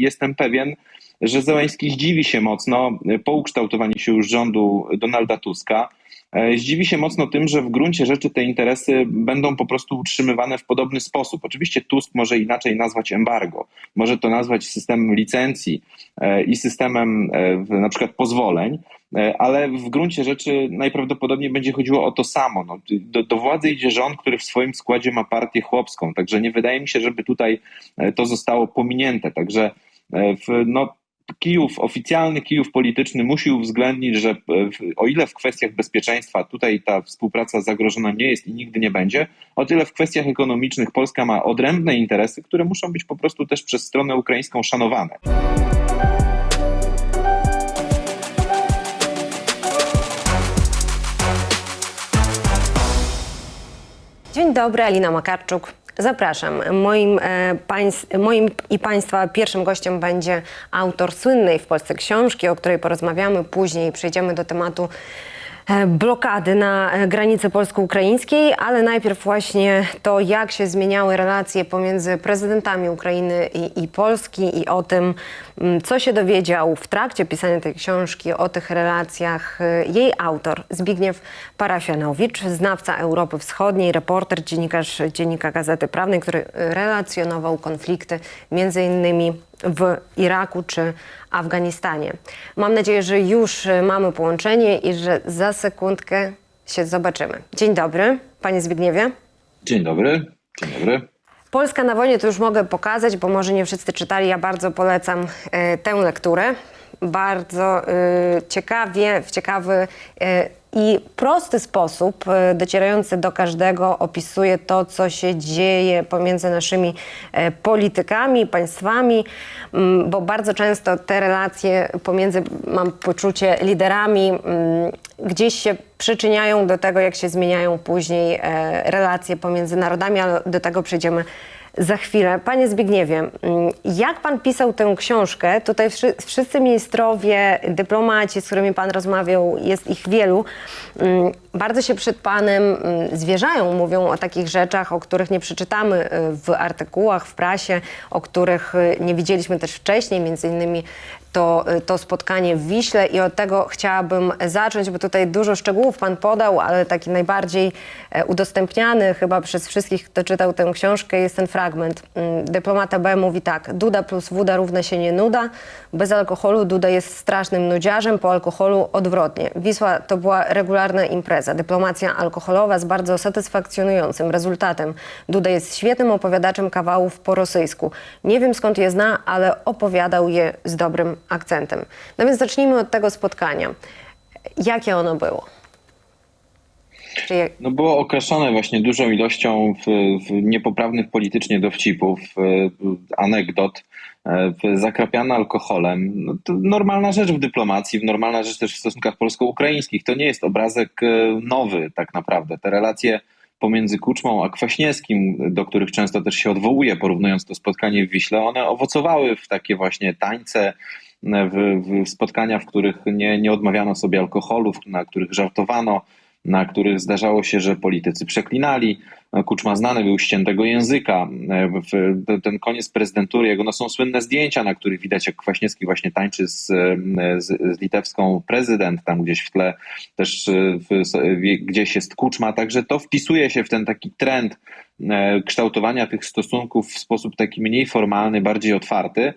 jestem pewien, że Zełański zdziwi się mocno po ukształtowaniu się już rządu Donalda Tuska. E, Zdziwi się mocno tym, że w gruncie rzeczy te interesy będą po prostu utrzymywane w podobny sposób. Oczywiście Tusk może inaczej nazwać embargo, może to nazwać systemem licencji e, i systemem e, na przykład pozwoleń, ale w gruncie rzeczy najprawdopodobniej będzie chodziło o to samo. No, do, do władzy idzie rząd, który w swoim składzie ma partię chłopską, także nie wydaje mi się, żeby tutaj to zostało pominięte. Także no, Kijów, oficjalny Kijów polityczny musi uwzględnić, że e, o ile w kwestiach bezpieczeństwa tutaj ta współpraca zagrożona nie jest i nigdy nie będzie, o tyle w kwestiach ekonomicznych Polska ma odrębne interesy, które muszą być po prostu też przez stronę ukraińską szanowane. Dzień dobry, Alina Makarczuk. Zapraszam. Moim, e, państw, moim i Państwa pierwszym gościem będzie autor słynnej w Polsce książki, o której porozmawiamy później. Przejdziemy do tematu blokady na e, granicy polsko-ukraińskiej, ale najpierw właśnie to, jak się zmieniały relacje pomiędzy prezydentami Ukrainy i, i Polski i o tym, mm, co się dowiedział w trakcie pisania tej książki, o tych relacjach e, jej autor Zbigniew Parafianowicz, znawca Europy Wschodniej, reporter, dziennikarz Dziennika Gazety Prawnej, który relacjonował konflikty między innymi w Iraku czy Afganistanie. Mam nadzieję, że już e, mamy połączenie i że za sekundkę się zobaczymy. Dzień dobry, panie Zbigniewie. Dzień dobry. Dzień dobry. Polska na wojnie to już mogę pokazać, bo może nie wszyscy czytali. Ja bardzo polecam e, tę lekturę. Bardzo e, ciekawie, w ciekawy i prosty sposób, e, docierający do każdego, opisuje to, co się dzieje pomiędzy naszymi e, politykami, państwami, mm, bo bardzo często te relacje pomiędzy, mam poczucie, liderami mm, gdzieś się przyczyniają do tego, jak się zmieniają później e, relacje pomiędzy narodami, ale do tego przejdziemy za chwilę. Panie Zbigniewie, mm, jak pan pisał tę książkę? Tutaj wszy- wszyscy ministrowie, dyplomaci, z którymi pan rozmawiał, jest ich wielu, mm, bardzo się przed panem mm, zwierzają, mówią o takich rzeczach, o których nie przeczytamy y, w artykułach, w prasie, o których y, nie widzieliśmy też wcześniej, między innymi to, to spotkanie w Wiśle i od tego chciałabym zacząć, bo tutaj dużo szczegółów Pan podał, ale taki najbardziej e, udostępniany chyba przez wszystkich, kto czytał tę książkę jest ten fragment. Mm, Dyplomata B mówi tak, Duda plus Wuda równa się nie nuda, bez alkoholu Duda jest strasznym nudziarzem, po alkoholu odwrotnie. Wisła to była regularna impreza, dyplomacja alkoholowa z bardzo satysfakcjonującym rezultatem. Duda jest świetnym opowiadaczem kawałów po rosyjsku. Nie wiem skąd je zna, ale opowiadał je z dobrym akcentem. No więc zacznijmy od tego spotkania. Jakie ono było? No było okraszone właśnie dużą ilością w, w niepoprawnych politycznie dowcipów, anegdot, e, zakrapiane alkoholem. No to normalna rzecz w dyplomacji, normalna rzecz też w stosunkach polsko-ukraińskich. To nie jest obrazek e, nowy tak naprawdę. Te relacje pomiędzy Kuczmą a Kwaśniewskim, do których często też się odwołuje, porównując to spotkanie w Wiśle, one owocowały w takie właśnie tańce, w, w spotkania, w których nie, nie odmawiano sobie alkoholu, w- na których żartowano, na których zdarzało się, że politycy przeklinali. Kuczma znany był ściętego języka. Ten koniec prezydentury, jego no są słynne zdjęcia, na których widać, jak Kwaśniewski właśnie tańczy z, z, z litewską prezydent, tam gdzieś w tle też w, gdzieś jest Kuczma, także to wpisuje się w ten taki trend kształtowania tych stosunków w sposób taki mniej formalny, bardziej otwarty.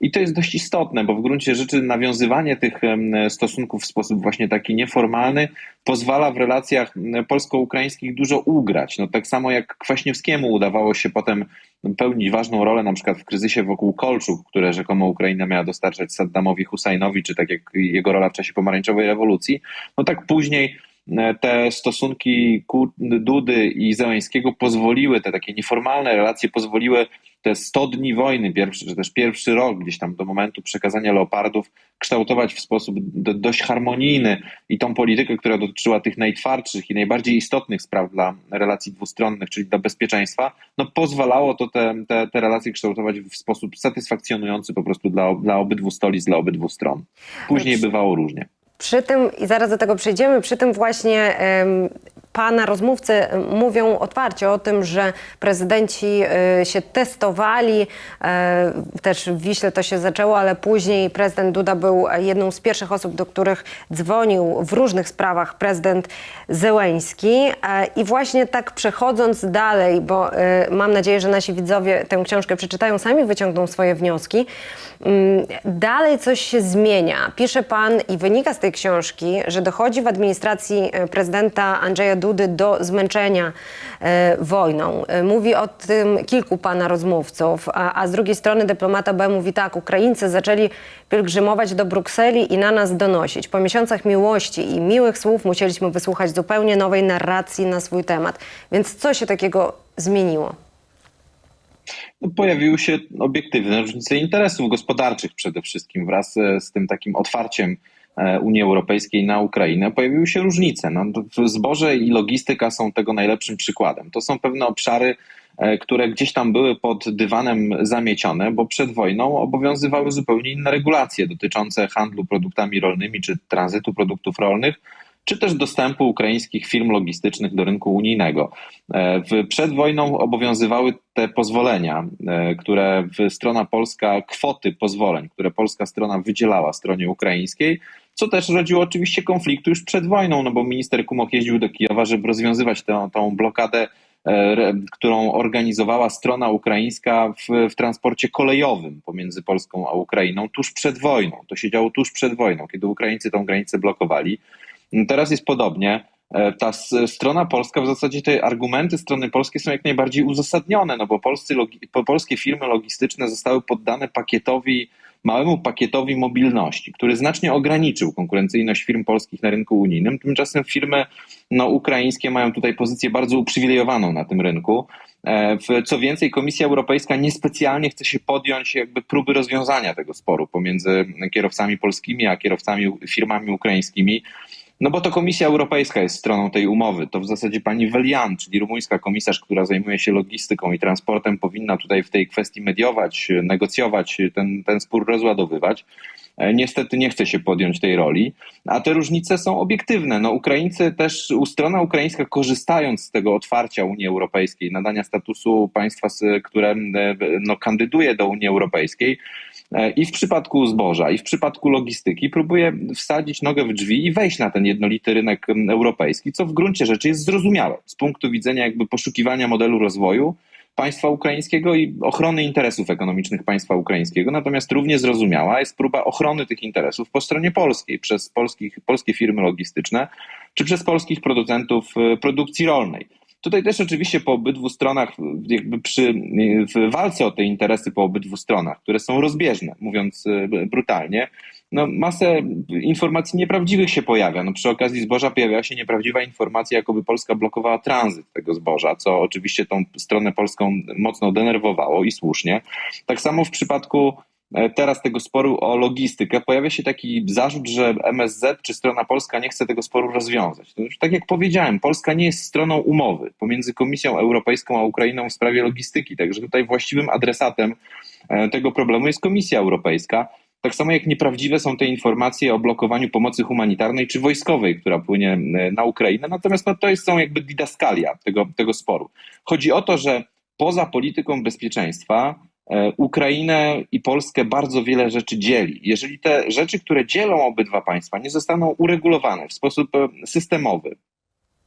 I to jest dość istotne, bo w gruncie rzeczy nawiązywanie tych stosunków w sposób właśnie taki nieformalny pozwala w relacjach polsko-ukraińskich dużo ugrać. No, tak samo jak Kwaśniewskiemu udawało się potem pełnić ważną rolę na przykład w kryzysie wokół Kolczuk, które rzekomo Ukraina miała dostarczać Saddamowi Husajnowi, czy tak jak jego rola w czasie pomarańczowej rewolucji. No tak później e, te stosunki Dudy i Zełańskiego pozwoliły, te takie nieformalne relacje pozwoliły te 100 dni wojny, pierwszy, czy też pierwszy rok, gdzieś tam do momentu przekazania leopardów, kształtować w sposób do, dość harmonijny i tą politykę, która dotyczyła tych najtwardszych i najbardziej istotnych spraw dla relacji dwustronnych, czyli dla bezpieczeństwa, no pozwalało to te, te, te relacje kształtować w sposób satysfakcjonujący po prostu dla, dla obydwu stolic, dla obydwu stron. Później bywało różnie. Przy tym, i zaraz do tego przejdziemy, przy tym właśnie pana rozmówcy mówią otwarcie o tym, że prezydenci y, się testowali. e, Też w Wiśle to się zaczęło, ale później prezydent Duda był jedną z pierwszych osób, do których dzwonił w różnych sprawach prezydent Zełęński. E, I właśnie tak przechodząc dalej, bo e, mam nadzieję, że nasi widzowie tę książkę przeczytają, sami wyciągną swoje wnioski. Mm, Dalej coś się zmienia. Pisze pan i wynika z tej książki, że dochodzi w administracji e, prezydenta Andrzeja Dudy do zmęczenia e, wojną. E, Mówi o tym kilku pana rozmówców, a, a z drugiej strony dyplomata B mówi tak, Ukraińcy zaczęli pielgrzymować do Brukseli i na nas donosić. Po miesiącach miłości i miłych słów musieliśmy wysłuchać zupełnie nowej narracji na swój temat. Więc co się takiego zmieniło? No, pojawiły się obiektywne różnice interesów gospodarczych przede wszystkim wraz e, z tym takim otwarciem Unii Europejskiej na Ukrainę pojawiły się różnice. No, zboże i logistyka są tego najlepszym przykładem. To są pewne obszary, e, które gdzieś tam były pod dywanem zamiecione, bo przed wojną obowiązywały zupełnie inne regulacje dotyczące handlu produktami rolnymi czy tranzytu produktów rolnych czy też dostępu ukraińskich firm logistycznych do rynku unijnego. E, przed wojną obowiązywały te pozwolenia, e, które strona polska, kwoty pozwoleń, które polska strona wydzielała stronie ukraińskiej, co też rodziło oczywiście konfliktu już przed wojną, no bo minister Kumoch jeździł do Kijowa, żeby rozwiązywać tę, tą blokadę, e, którą organizowała strona ukraińska w, w transporcie kolejowym pomiędzy Polską a Ukrainą tuż przed wojną. To się działo tuż przed wojną, kiedy Ukraińcy tą granicę blokowali. Teraz jest podobnie. E, Ta strona polska, w zasadzie te argumenty strony polskiej są jak najbardziej uzasadnione, no bo polscy, polskie firmy logistyczne zostały poddane pakietowi, małemu pakietowi mobilności, który znacznie ograniczył konkurencyjność firm polskich na rynku unijnym. Tymczasem firmy no, ukraińskie mają tutaj pozycję bardzo uprzywilejowaną na tym rynku. E, Co więcej, Komisja Europejska niespecjalnie chce się podjąć jakby próby rozwiązania tego sporu pomiędzy kierowcami polskimi a kierowcami firmami ukraińskimi. No bo to Komisja Europejska jest stroną tej umowy. To w zasadzie pani Velian, czyli rumuńska komisarz, która zajmuje się logistyką i transportem, powinna tutaj w tej kwestii mediować, negocjować, ten, ten spór rozładowywać. E, Niestety nie chce się podjąć tej roli, a te różnice są obiektywne. No, Ukraińcy też, strona ukraińska korzystając z tego otwarcia Unii Europejskiej, nadania statusu państwa, które e, no, kandyduje do Unii Europejskiej, i w przypadku zboża, i w przypadku logistyki próbuje wsadzić nogę w drzwi i wejść na ten jednolity rynek europejski, co w gruncie rzeczy jest zrozumiałe z punktu widzenia jakby poszukiwania modelu rozwoju państwa ukraińskiego i ochrony interesów ekonomicznych państwa ukraińskiego. Natomiast równie zrozumiała jest próba ochrony tych interesów po stronie polskiej przez polskich, polskie firmy logistyczne czy przez polskich producentów e, produkcji rolnej. Tutaj też oczywiście po obydwu stronach, jakby przy w walce o te interesy po obydwu stronach, które są rozbieżne, mówiąc e, brutalnie, no masę informacji nieprawdziwych się pojawia. No przy okazji zboża pojawiała się nieprawdziwa informacja, jakoby Polska blokowała tranzyt tego zboża, co oczywiście tą stronę polską mocno denerwowało i słusznie. Tak samo w przypadku teraz tego sporu o logistykę pojawia się taki zarzut, że MSZ czy strona polska nie chce tego sporu rozwiązać. To tak jak powiedziałem, Polska nie jest stroną umowy pomiędzy Komisją Europejską a Ukrainą w sprawie logistyki, także tutaj właściwym adresatem e, tego problemu jest Komisja Europejska. Tak samo jak nieprawdziwe są te informacje o blokowaniu pomocy humanitarnej czy wojskowej, która płynie e, na Ukrainę. Natomiast no, to jest, są jakby didaskalia tego, tego sporu. Chodzi o to, że poza polityką bezpieczeństwa e, Ukrainę i Polskę bardzo wiele rzeczy dzieli. Jeżeli te rzeczy, które dzielą obydwa państwa, nie zostaną uregulowane w sposób e, systemowy,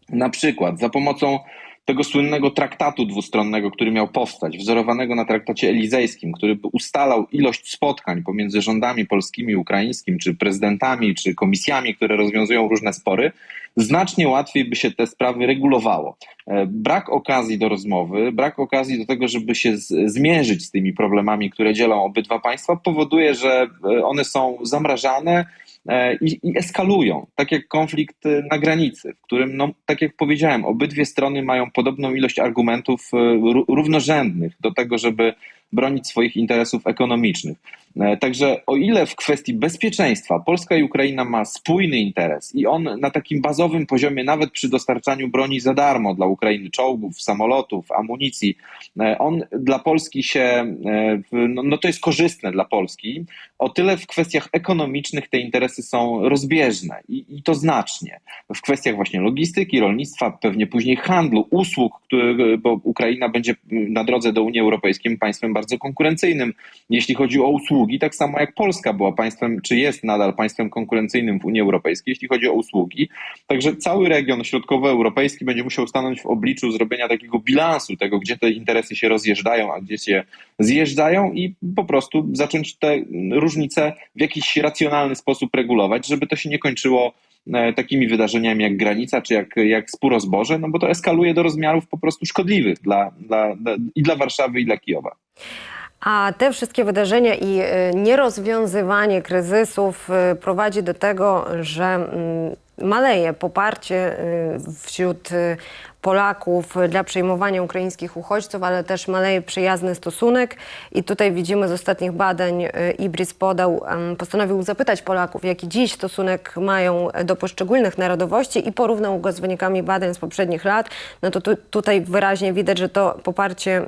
na przykład za pomocą tego słynnego traktatu dwustronnego, który miał powstać, wzorowanego na traktacie elizejskim, który ustalał ilość spotkań pomiędzy rządami polskimi, ukraińskim, czy prezydentami, czy komisjami, które rozwiązują różne spory, znacznie łatwiej by się te sprawy regulowało. E, Brak okazji do rozmowy, brak okazji do tego, żeby się zmierzyć z tymi problemami, które dzielą obydwa państwa, powoduje, że e, one są zamrażane, i, i eskalują, tak jak konflikt e, na granicy, w którym, no, tak jak powiedziałem, obydwie strony mają podobną ilość argumentów e, ró- równorzędnych do tego, żeby bronić swoich interesów ekonomicznych. E, także o ile w kwestii bezpieczeństwa Polska i Ukraina ma spójny interes i on na takim bazowym poziomie, nawet przy dostarczaniu broni za darmo dla Ukrainy, czołgów, samolotów, amunicji, e, on dla Polski się, e, no, no to jest korzystne dla Polski, o tyle w kwestiach ekonomicznych te interesy są rozbieżne i, i to znacznie. W kwestiach właśnie logistyki, rolnictwa, pewnie później handlu, usług, który, bo Ukraina będzie na drodze do Unii Europejskiej państwem bardzo konkurencyjnym, jeśli chodzi o usługi, tak samo jak Polska była państwem, czy jest nadal państwem konkurencyjnym w Unii Europejskiej, jeśli chodzi o usługi. Także cały region środkowoeuropejski będzie musiał stanąć w obliczu zrobienia takiego bilansu tego, gdzie te interesy się rozjeżdżają, a gdzie się zjeżdżają i po prostu zacząć te różnice w jakiś racjonalny sposób regulować, żeby to się nie kończyło takimi wydarzeniami jak granica, czy jak, jak spór o zboże, no bo to eskaluje do rozmiarów po prostu szkodliwych dla, dla, dla, i dla Warszawy, i dla Kijowa. A te wszystkie wydarzenia i y, nierozwiązywanie kryzysów y, prowadzi do tego, że mm, maleje poparcie wśród Polaków dla przyjmowania ukraińskich uchodźców, ale też maleje przyjazny stosunek. I tutaj widzimy z ostatnich badań, y, Ibris podał, postanowił zapytać Polaków, jaki dziś stosunek mają do poszczególnych narodowości i porównał go z wynikami badań z poprzednich lat. No to tu, tutaj wyraźnie widać, że to poparcie,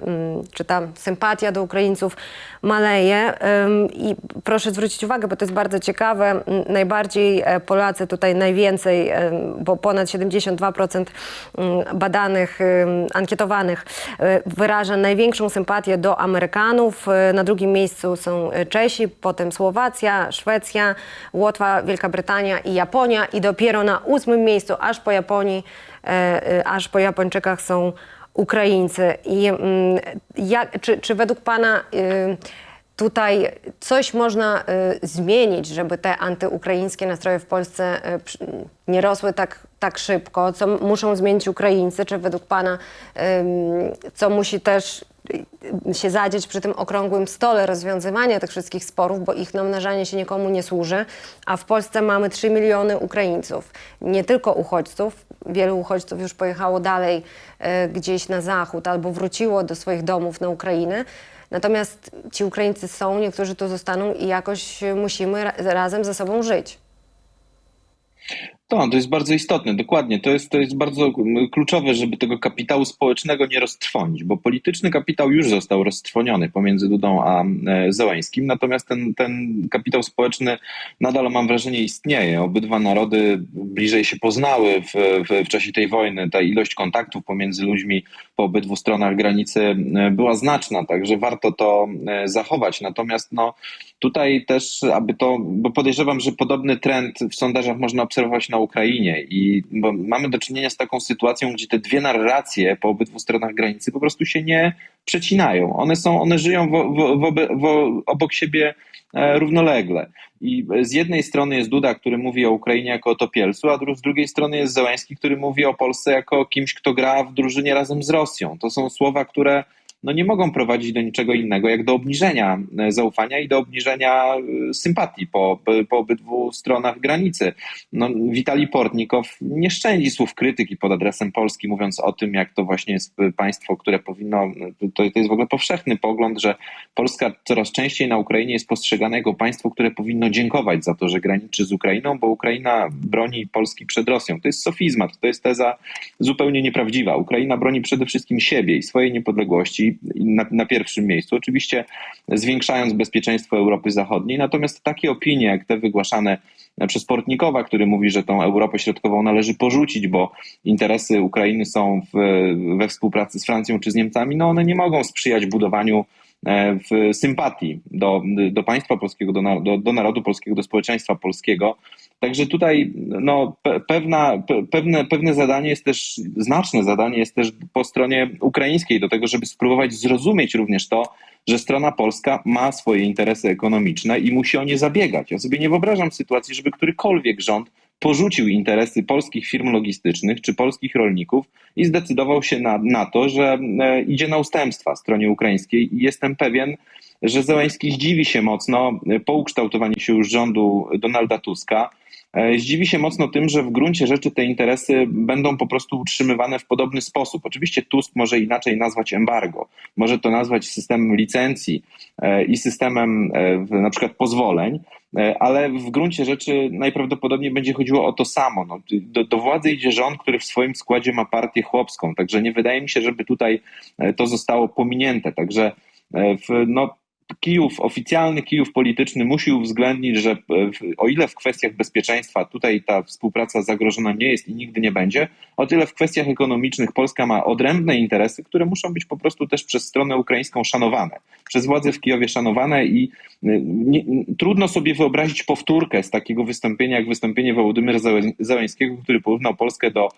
czy ta sympatia do Ukraińców maleje. I proszę zwrócić uwagę, bo to jest bardzo ciekawe, najbardziej e, Polacy tutaj najwięcej, bo ponad 72% badanych, ankietowanych e, wyraża największą sympatię do Amerykanów. E, na drugim miejscu są Czesi, potem Słowacja, Szwecja, Łotwa, Wielka Brytania i Japonia. I dopiero na ósmym miejscu, aż po Japonii, e, aż po Japończykach są Ukraińcy. I jak, czy, czy według Pana tutaj coś można y, zmienić, żeby te antyukraińskie nastroje w Polsce y, nie rosły tak, tak szybko? Co muszą zmienić Ukraińcy? Czy według Pana, co musi też się zadzieć przy tym okrągłym stole rozwiązywania tych wszystkich sporów, bo ich namnażanie się nikomu nie służy, a w Polsce mamy 3 miliony Ukraińców, nie tylko uchodźców, wielu uchodźców już pojechało dalej y, gdzieś na zachód albo wróciło do swoich domów na Ukrainę. Natomiast ci Ukraińcy są, niektórzy tu zostaną i jakoś musimy ra razem ze sobą żyć. To, to jest bardzo istotne, dokładnie. To jest, to jest bardzo kluczowe, żeby tego kapitału społecznego nie roztrwonić, bo polityczny kapitał już został roztrwoniony pomiędzy Dudą a e, Zełańskim, natomiast ten, ten kapitał społeczny nadal, mam wrażenie, istnieje. Obydwa narody bliżej się poznały w, w, w czasie tej wojny. Ta ilość kontaktów pomiędzy ludźmi po obydwu stronach granicy e, była znaczna, także warto to e, zachować. Natomiast no, tutaj też, aby to, bo podejrzewam, że podobny trend w sondażach można obserwować na Ukrainie i mamy do czynienia z taką sytuacją, gdzie te dwie narracje po obydwu stronach granicy po prostu się nie przecinają. One są, one żyją wo, wo, wo, obok siebie równolegle. I z jednej strony jest Duda, który mówi o Ukrainie jako o topielcu, a z drugiej strony jest Zełański, który mówi o Polsce jako o kimś, kto gra w drużynie razem z Rosją. To są słowa, które no nie mogą prowadzić do niczego innego, jak do obniżenia e, zaufania i do obniżenia e, sympatii po, po obydwu stronach granicy. No, Witali Portnikow nie szczędzi słów krytyki pod adresem Polski, mówiąc o tym, jak to właśnie jest państwo, które powinno, to, to jest w ogóle powszechny pogląd, że Polska coraz częściej na Ukrainie jest postrzegana jako państwo, które powinno dziękować za to, że graniczy z Ukrainą, bo Ukraina broni Polski przed Rosją. To jest sofizmat, to jest teza zupełnie nieprawdziwa. Ukraina broni przede wszystkim siebie i swojej niepodległości na, na, pierwszym miejscu, oczywiście zwiększając bezpieczeństwo Europy Zachodniej. Natomiast takie opinie, jak te wygłaszane przez Portnikowa, który mówi, że tą Europę Środkową należy porzucić, bo interesy Ukrainy są w, we współpracy z Francją czy z Niemcami, no one nie mogą sprzyjać budowaniu e, w sympatii do, do państwa polskiego, do, do, do narodu polskiego, do społeczeństwa polskiego. Także tutaj no, pewna, pewne, pewne zadanie jest też, znaczne zadanie jest też po stronie ukraińskiej, do tego, żeby spróbować zrozumieć również to, że strona polska ma swoje interesy ekonomiczne i musi o nie zabiegać. Ja sobie nie wyobrażam sytuacji, żeby którykolwiek rząd porzucił interesy polskich firm logistycznych czy polskich rolników i zdecydował się na, na to, że e, idzie na ustępstwa stronie ukraińskiej i jestem pewien, że Zełański zdziwi się mocno po ukształtowaniu się już rządu Donalda Tuska, E, zdziwi się mocno tym, że w gruncie rzeczy te interesy będą po prostu utrzymywane w podobny sposób. Oczywiście Tusk może inaczej nazwać embargo, może to nazwać systemem licencji e, i systemem e, na przykład pozwoleń, ale w gruncie rzeczy najprawdopodobniej będzie chodziło o to samo. No, do, do władzy idzie rząd, który w swoim składzie ma partię chłopską, także nie wydaje mi się, żeby tutaj to zostało pominięte. Także w, no, Kijów, oficjalny Kijów polityczny musi uwzględnić, że e, o ile w kwestiach bezpieczeństwa tutaj ta współpraca zagrożona nie jest i nigdy nie będzie, o tyle w kwestiach ekonomicznych Polska ma odrębne interesy, które muszą być po prostu też przez stronę ukraińską szanowane, przez władze w Kijowie szanowane i e, nie, trudno sobie wyobrazić powtórkę z takiego wystąpienia, jak wystąpienie Wołodymyra Zełenskiego, który porównał Polskę do,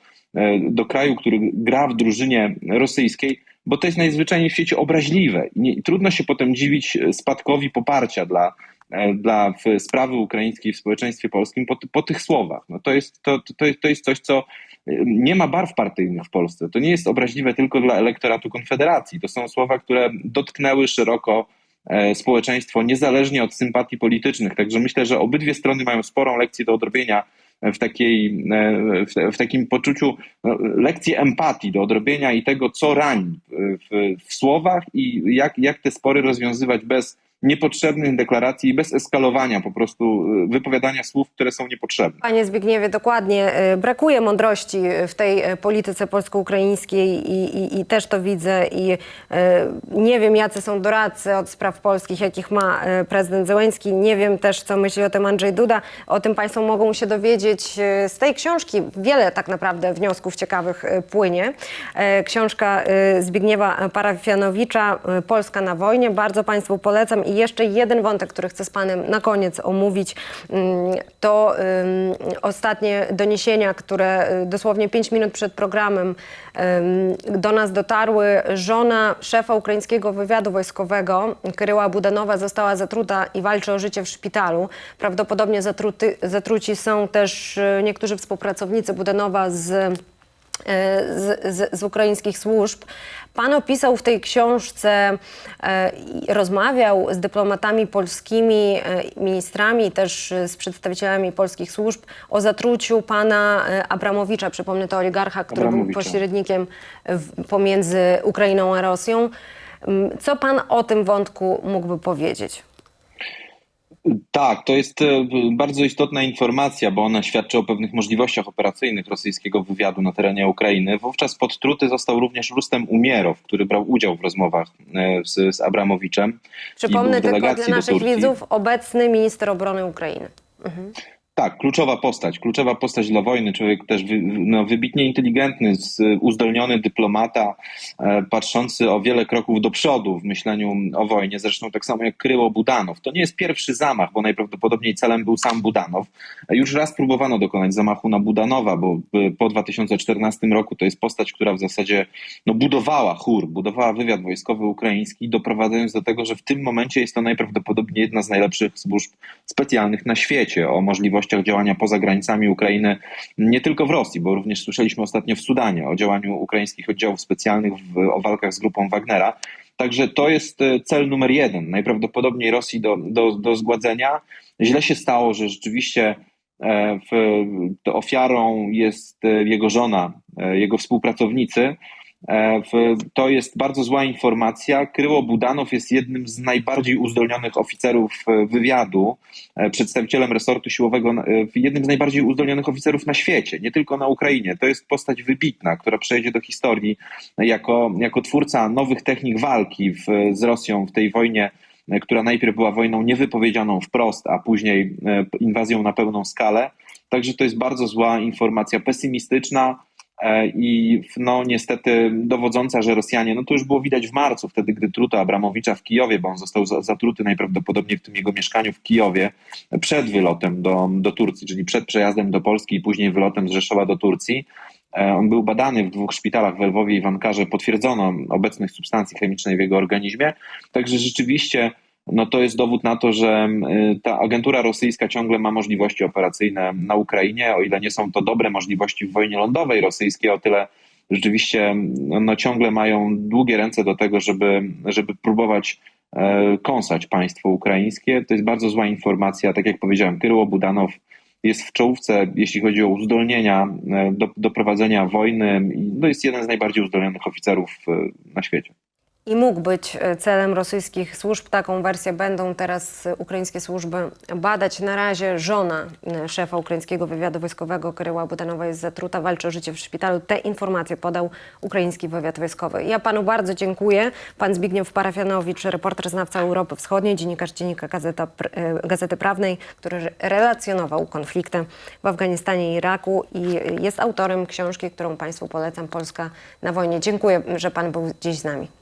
do kraju, który gra w drużynie rosyjskiej bo to jest najzwyczajniej w świecie obraźliwe i, nie, trudno się potem dziwić e, spadkowi poparcia dla, e, dla sprawy ukraińskiej w społeczeństwie polskim po, po tych słowach. No to, jest, to, to, to jest coś, co e, nie ma barw partyjnych w Polsce. To nie jest obraźliwe tylko dla elektoratu Konfederacji. To są słowa, które dotknęły szeroko społeczeństwo, niezależnie od sympatii politycznych. Także myślę, że obydwie strony mają sporą lekcję do odrobienia w, takiej, w, w takim poczuciu no, lekcji empatii do odrobienia i tego, co rani w, w słowach i jak, jak te spory rozwiązywać bez niepotrzebnych deklaracji i bez eskalowania po prostu y, wypowiadania słów, które są niepotrzebne. Panie Zbigniewie, dokładnie. Y, brakuje mądrości w tej y, polityce polsko-ukraińskiej i, i, i, też to widzę i nie wiem, jacy są doradcy od spraw polskich, jakich ma prezydent Zełenski. Nie wiem też, co myśli o tym Andrzej Duda. O tym Państwo mogą się dowiedzieć z tej książki. Wiele tak naprawdę wniosków ciekawych płynie. Książka Zbigniewa Parafianowicza Polska na wojnie. Bardzo Państwu polecam i jeszcze jeden wątek, który chcę z Panem na koniec omówić, mm, to ostatnie doniesienia, które y, dosłownie 5 minut przed programem do nas dotarły. Żona szefa ukraińskiego wywiadu wojskowego, Kryła Budanowa, została zatruta i walczy o życie w szpitalu. Prawdopodobnie zatruty, zatruci są też y, niektórzy współpracownicy Budanowa z z, z, z, ukraińskich służb. Pan opisał w tej książce, e, rozmawiał z dyplomatami polskimi, e, ministrami, też z przedstawicielami polskich służb o zatruciu pana e, Abramowicza. Przypomnę, to oligarcha, który był pośrednikiem w, pomiędzy Ukrainą a Rosją. Mm, co pan o tym wątku mógłby powiedzieć? Tak, to jest e, bardzo istotna informacja, bo ona świadczy o pewnych możliwościach operacyjnych rosyjskiego wywiadu na terenie Ukrainy. Wówczas podtruty został również Rustem Umierow, który brał udział w rozmowach e, z, z Abramowiczem. Przypomnę tylko dla naszych widzów, obecny minister obrony Ukrainy. Mhm. Tak, kluczowa postać, kluczowa postać dla wojny, człowiek też wy, no, wybitnie inteligentny, uzdolniony dyplomata, e, patrzący o wiele kroków do przodu w myśleniu o wojnie, zresztą tak samo jak Kryło Budanow. To nie jest pierwszy zamach, bo najprawdopodobniej celem był sam Budanow. E, już raz próbowano dokonać zamachu na Budanowa, bo e, po 2014 roku to jest postać, która w zasadzie no, budowała chór, budowała wywiad wojskowy ukraiński, doprowadzając do tego, że w tym momencie jest to najprawdopodobniej jedna z najlepszych służb specjalnych na świecie o możliwości możliwościach działania poza granicami Ukrainy, nie tylko w Rosji, bo również słyszeliśmy ostatnio w Sudanie o działaniu ukraińskich oddziałów specjalnych w, o walkach z grupą Wagnera. Także to jest e, cel numer jeden, najprawdopodobniej Rosji do, do, do zgładzenia. Źle się stało, że rzeczywiście e, w, ofiarą jest e, jego żona, jego współpracownicy. E, to jest bardzo zła informacja. Kryło Budanow jest jednym z najbardziej uzdolnionych oficerów e, wywiadu, e, przedstawicielem resortu siłowego, jednym z najbardziej uzdolnionych oficerów na świecie, nie tylko na Ukrainie. To jest postać wybitna, która przejdzie do historii jako, jako twórca nowych technik walki w, z Rosją w tej wojnie, która najpierw była wojną niewypowiedzianą wprost, a później inwazją na pełną skalę. Także to jest bardzo zła informacja, pesymistyczna i no niestety dowodząca, że Rosjanie, no to już było widać w marcu, wtedy gdy truto Abramowicza w Kijowie, bo on został zatruty najprawdopodobniej w tym jego mieszkaniu w Kijowie przed wylotem do, do Turcji, czyli przed przejazdem do Polski i później wylotem z Rzeszowa do Turcji. E, on był badany w dwóch szpitalach w Lwowie i w Ankarze, potwierdzono obecność substancji chemicznej w jego organizmie, także rzeczywiście no to jest dowód na to, że y, ta agentura rosyjska ciągle ma możliwości operacyjne na Ukrainie, o ile nie są to dobre możliwości w wojnie lądowej rosyjskiej, o tyle rzeczywiście no, ciągle mają długie ręce do tego, żeby, żeby próbować e, kąsać państwo ukraińskie. To jest bardzo zła informacja. Tak jak powiedziałem, Kryło Budanow jest w czołówce, jeśli chodzi o uzdolnienia e, do, do prowadzenia wojny. i No jest jeden z najbardziej uzdolnionych oficerów e, na świecie. I mógł być e, celem rosyjskich służb. Taką wersję będą teraz ukraińskie służby badać. Na razie żona e, szefa ukraińskiego wywiadu wojskowego Kryła Budanowa jest zatruta, walczy o życie w szpitalu. Te informacje podał ukraiński wywiad wojskowy. Ja panu bardzo dziękuję. Pan Zbigniew Parafianowicz, reporter znawca Europy Wschodniej, dziennikarz dziennika Gazeta, e, Gazety Prawnej, który relacjonował konflikty w Afganistanie i Iraku i jest autorem książki, którą państwu polecam, Polska na wojnie. Dziękuję, że pan był dziś z nami.